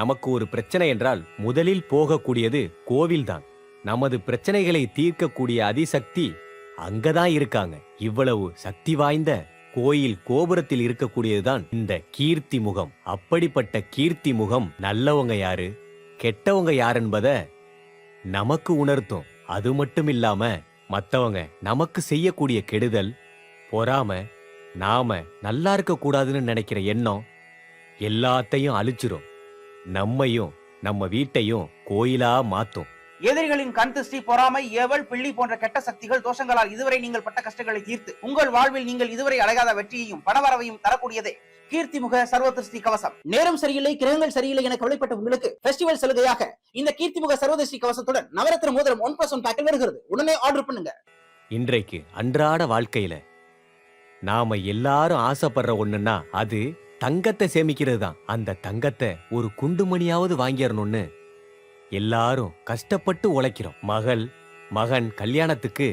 நமக்கு ஒரு பிரச்சனை என்றால் முதலில் போகக்கூடியது கோவில்தான். நமது பிரச்சனைகளை தீர்க்கக்கூடிய அதிசக்தி அங்கதான் இருக்காங்க. இவ்வளவு சக்தி வாய்ந்த கோயில் கோபுரத்தில் இருக்கக்கூடியதுதான் இந்த கீர்த்தி முகம். அப்படிப்பட்ட கீர்த்தி முகம் நல்லவங்க யாரு? கெட்டவங்க யாருன்பத நமக்கு உணர்த்தும். அது மட்டும் இல்லாம மத்தவங்க நமக்கு செய்யக்கூடிய கெடுதல் பொறாம நாம நல்லா இருக்க கூடாதுன்னு நினைக்கிற எண்ணம் எல்லாத்தையும் அழிச்சிரும். நம்மையும் நம்ம வீட்டையும் கோயிலா மாத்தும். எதிரிகளின் கண் திருஷ்டி பொறாமை ஏவல் பிள்ளி போன்ற கெட்ட சக்திகள் தோஷங்களால் இதுவரை நீங்கள் பட்ட கஷ்டங்களை தீர்த்து உங்கள் வாழ்வில் நீங்கள் இதுவரை அடையாத வெற்றியையும் பணவரவையும் தரக்கூடியதே. கீர்த்தி முக சர்வ திருஷ்டி கவசம். நேரம் சரியில்லை கிரகங்கள் சரியில்லை என கவலைப்பட்ட உங்களுக்கு ஃபெஸ்டிவல் சலுகையாக இந்த கீர்த்தி முக சர்வ திருஷ்டி கவசத்துடன் நவரத்ன மோதிரம் ஒன் பிளஸ் ஒன் பேக்கில் வருகிறது. உடனே ஆர்டர் பண்ணுங்க. இன்றைக்கு அன்றாட வாழ்க்கையில நாம எல்லாரும் ஆசைப்படுற ஒண்ணுன்னா அது தங்கத்தை சேமிக்கிறது தான் அந்த தங்கத்தை ஒரு குண்டுமணியாவது வாங்கிடணும்னு எல்லாரும் கஷ்டப்பட்டு உழைக்கிறோம். மகள் மகன் கல்யாணத்துக்கு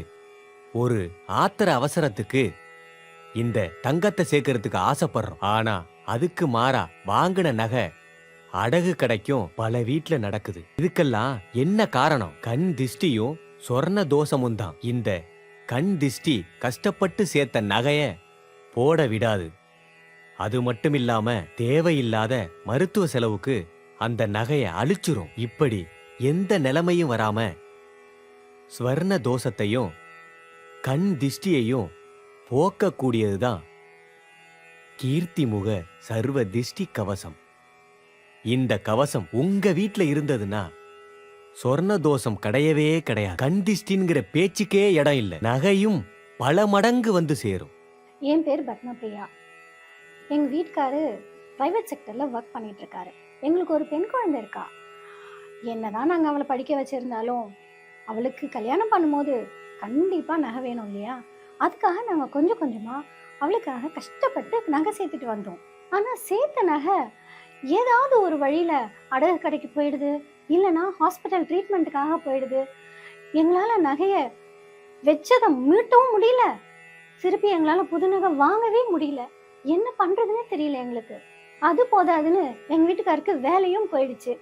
ஒரு ஆத்திர அவசரத்துக்கு இந்த தங்கத்தை சேர்க்கறதுக்கு ஆசைப்படுறோம். ஆனா அதுக்கு மாறா வாங்கின நகை அடகு கிடைக்கும் பல வீட்ல நடக்குது. இதுக்கெல்லாம் என்ன காரணம்? கண் திஷ்டியும் சொர்ண தோஷமும் தான் இந்த கண் திஷ்டி கஷ்டப்பட்டு சேர்த்த நகைய போட விடாது. அது மட்டும் இல்லாம தேவையில்லாத மருத்துவ செலவுக்கு அந்த நகையை அழிச்சிரும். இப்படி எந்த நிலைமையும் வராம ஸ்வர்ண தோஷத்தையும் கண் திஷ்டியையும் போக்கக்கூடியதுதான் கீர்த்திமுக சர்வ திஷ்டி கவசம். இந்த கவசம் உங்க வீட்ல இருந்ததுன்னா சொர்ண தோஷம் கிடையவே கிடையாது. கண் திஷ்டிங்கிற பேச்சுக்கே இடம் இல்லை. நகையும் பல மடங்கு வந்து சேரும். என் பேர் பத்மபிரியா எங்கள் வீட்டுக்காரு ப்ரைவேட் செக்டரில் ஒர்க் பண்ணிகிட்ருக்காரு இருக்காரு எங்களுக்கு ஒரு பெண் குழந்தை இருக்கா? என்ன தான் நாங்கள் அவளை படிக்க வச்சுருந்தாலும் அவளுக்கு கல்யாணம் பண்ணும்போது கண்டிப்பாக நகை வேணும் இல்லையா? அதுக்காக நாங்கள் கொஞ்சம் கொஞ்சமாக அவளுக்காக கஷ்டப்பட்டு நகை சேர்த்துட்டு வந்தோம். ஆனால் சேர்த்த நகை ஏதாவது ஒரு வழியில் அடகு கடைக்கு போயிடுது இல்லைன்னா ஹாஸ்பிட்டல் ட்ரீட்மெண்ட்டுக்காக போயிடுது. எங்களால் நகையை வச்சதை மீட்டவும் முடியல. திருப்பி எங்களால் புது நகை வாங்கவே முடியல. என்ன பண்றதுன்னே தெரியல எங்களுக்கு. அது போதாதுன்னு எங்க வீட்டுக்காருக்கு வேலையும் போயிடுச்சு.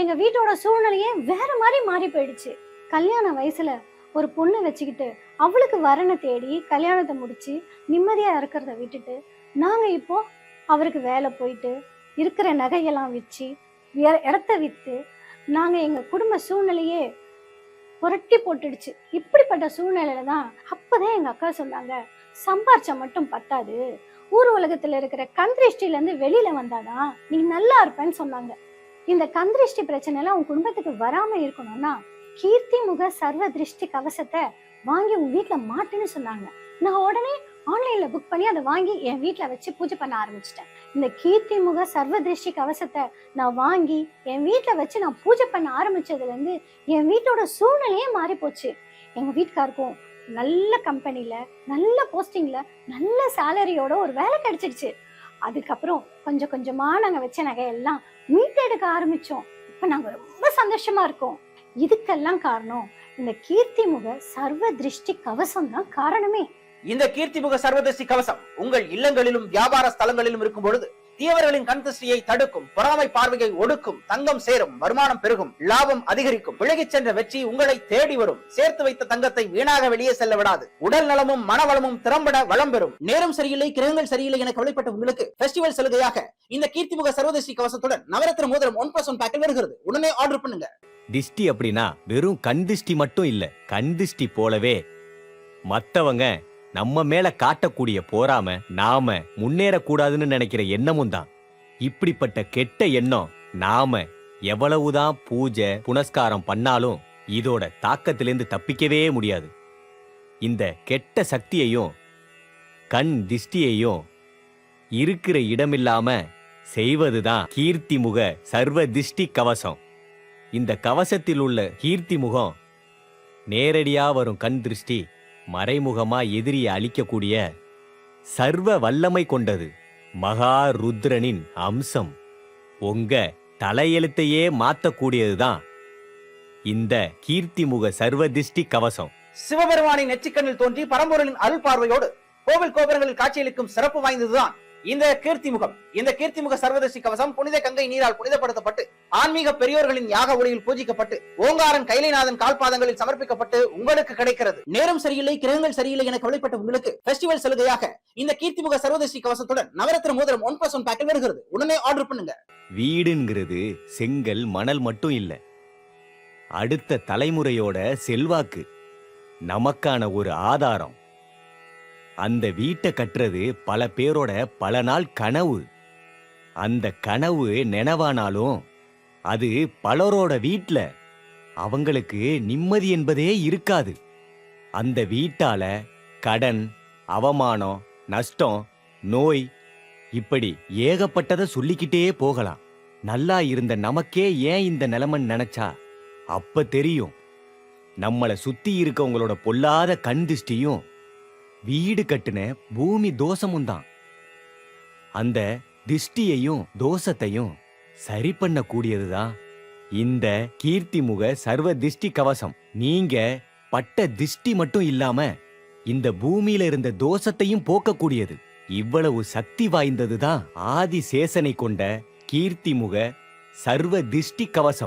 எங்க வீட்டோட சூழ்நிலையே வேற மாதிரி மாறி போயிடுச்சு. கல்யாண வயசுல ஒரு பொண்ணு வச்சுக்கிட்டு அவளுக்கு வரனை தேடி கல்யாணத்தை முடிச்சு நிம்மதியா இருக்கிறத விட்டுட்டு நாங்க இப்போ அவருக்கு வேலை போயிட்டு இருக்கிற நகையெல்லாம் வச்சு இடத்த வித்து நாங்க எங்க குடும்ப சூழ்நிலையே புரட்டி போட்டுடுச்சு. இப்படிப்பட்ட சூழ்நிலையில தான் அப்பதான் எங்க அக்கா சொன்னாங்க சம்பாரிச்சா மட்டும் பத்தாது. ஊர் உலகத்துல இருக்கிற கந்திருஷ்டில இருந்து வெளியில வந்தாதான் நீ நல்லா இருப்பேன்னு சொன்னாங்க. இந்த கந்திருஷ்டி பிரச்சனை எல்லாம் உன் குடும்பத்துக்கு வராம இருக்கணும்னா கீர்த்தி முக சர்வ திருஷ்டி கவசத்தை வாங்கி உன் வீட்டுல மாட்டுன்னு சொன்னாங்க. நான் உடனே ஆன்லைன்ல புக் பண்ணி அதை வாங்கி என் வீட்ல வச்சு பூஜை பண்ண ஆரம்பிச்சிட்டேன். இந்த கீர்த்தி முக சர்வ திருஷ்டி கவசத்தை நான் வாங்கி என் வீட்டுல வச்சு நான் பூஜை பண்ண ஆரம்பிச்சதுல இருந்து என் வீட்டோட சூழ்நிலையே மாறி போச்சு எங்க வீட்டுக்காருக்கும் நல்ல கம்பெனில நல்ல போஸ்டிங்ல நல்ல சேலரியோட ஒரு வேலை கிடைச்சிடுச்சு. அதுக்கப்புறம் கொஞ்சம் கொஞ்சமா நாங்க வச்ச நகையெல்லாம் மீட்டெடுக்க ஆரம்பிச்சோம். இப்ப நாங்க ரொம்ப சந்தோஷமா இருக்கோம். இதுக்கெல்லாம் காரணம் இந்த கீர்த்தி முக சர்வ திருஷ்டி கவசம் தான் காரணமே. இந்த கீர்த்தி முக சர்வதர்சி கவசம் உங்கள் இல்லங்களிலும் வியாபார ஸ்தலங்களிலும் இருக்கும் பொழுது தீவர்களின் கண் திருஷ்டியை தடுக்கும் பொறாமை பார்வையை ஒடுக்கும் தங்கம் சேரும் வருமானம் பெருகும் லாபம் அதிகரிக்கும் விலகிச் சென்ற வெற்றி உங்களை தேடி வரும். சேர்த்து வைத்த தங்கத்தை வீணாக வெளியே செல்ல விடாது. உடல் நலமும் மனவளமும் திறம்பட வளம் பெறும். நேரம் சரியில்லை கிரகங்கள் சரியில்லை என கவலைப்பட்ட உங்களுக்கு பெஸ்டிவல் சலுகையாக இந்த கீர்த்திமுக சர்வதேசி கவசத்துடன் நவரத்ன மோதிரம் ஒன் பிளஸ் ஒன் பேக்கில் வருகிறது. உடனே ஆர்டர் பண்ணுங்க. திஷ்டி அப்படின்னா வெறும் கண் திஷ்டி மட்டும் இல்ல கண் திஷ்டி போலவே மத்தவங்க நம்ம மேல காட்டக்கூடிய போராம நாம முன்னேறக்கூடாதுன்னு நினைக்கிற எண்ணமும் தான். இப்படிப்பட்ட கெட்ட எண்ணம் நாம எவ்வளவுதான் பூஜை புனஸ்காரம் பண்ணாலும் இதோட தாக்கத்திலிருந்து தப்பிக்கவே முடியாது. இந்த கெட்ட சக்தியையும் கண் திஷ்டியையும் இருக்கிற இடமில்லாம செய்வதுதான் கீர்த்திமுக சர்வ திஷ்டி கவசம். இந்த கவசத்தில் உள்ள கீர்த்தி முகம் நேரடியா வரும் கண் திருஷ்டி மறைமுகமா எதிரியை அழிக்கக்கூடிய சர்வ வல்லமை கொண்டது மகா ருத்ரனின் அம்சம். உங்க தலையெழுத்தையே மாத்தக்கூடியதுதான் இந்த கீர்த்திமுக சர்வதிஷ்டி கவசம். சிவபெருமானின் நெச்சிக்கண்ணில் தோன்றி பரம்பொருளின் அருள் பார்வையோடு கோவில் கோபுரங்களில் காட்சியளிக்கும் சிறப்பு வாய்ந்ததுதான். இந்த கீர்த்தி முகம் இந்த கீர்த்தி முக சர்வதர்சி கவசம் புனித கங்கை நீரால் புனிதப்படுத்தப்பட்டு ஆன்மீக பெரியோர்களின் யாக ஒளியில் பூஜிக்கப்பட்டு ஓங்காரன் கைலைநாதன் கால்பாதங்களில் சமர்ப்பிக்கப்பட்டு உங்களுக்கு கிடைக்கிறது. நேரம் சரியில்லை கிரகங்கள் சரியில்லை என கவலைப்பட்ட உங்களுக்கு பெஸ்டிவல் சலுகையாக இந்த கீர்த்தி முக சர்வதர்சி கவசத்துடன் நவரத்ன மோதிரம் ஒன் பிளஸ் ஒன் பேக்கில் வருகிறது. உடனே ஆர்டர் பண்ணுங்க. வீடுங்கிறது செங்கல் மணல் மட்டும் இல்ல. அடுத்த தலைமுறையோட செல்வாக்கு நமக்கான ஒரு ஆதாரம். அந்த வீட்டை கட்டுறது பல பேரோட பல நாள் கனவு. அந்த கனவு நினைவானாலும் அது பலரோட வீட்டில் அவங்களுக்கு நிம்மதி என்பதே இருக்காது. அந்த வீட்டால கடன் அவமானம் நஷ்டம் நோய் இப்படி ஏகப்பட்டதை சொல்லிக்கிட்டே போகலாம். நல்லா இருந்த நமக்கே ஏன் இந்த நிலைமைன்னு நினைச்சா? அப்ப தெரியும். நம்மளை சுத்தி இருக்கவங்களோட பொல்லாத கண் திஷ்டியும் வீடு கட்டுன பூமி தோஷமும் தான் அந்த திஷ்டியையும் தோஷத்தையும் சரி பண்ண கூடியதுதான் இந்த கீர்த்திமுக சர்வ திஷ்டி கவசம். நீங்க பட்ட திஷ்டி மட்டும் இல்லாம இந்த பூமியில இருந்த தோஷத்தையும் போக்கக்கூடியது. இவ்வளவு சக்தி வாய்ந்ததுதான் ஆதி சேசனை கொண்ட கீர்த்திமுக சர்வ திஷ்டி கவசம்.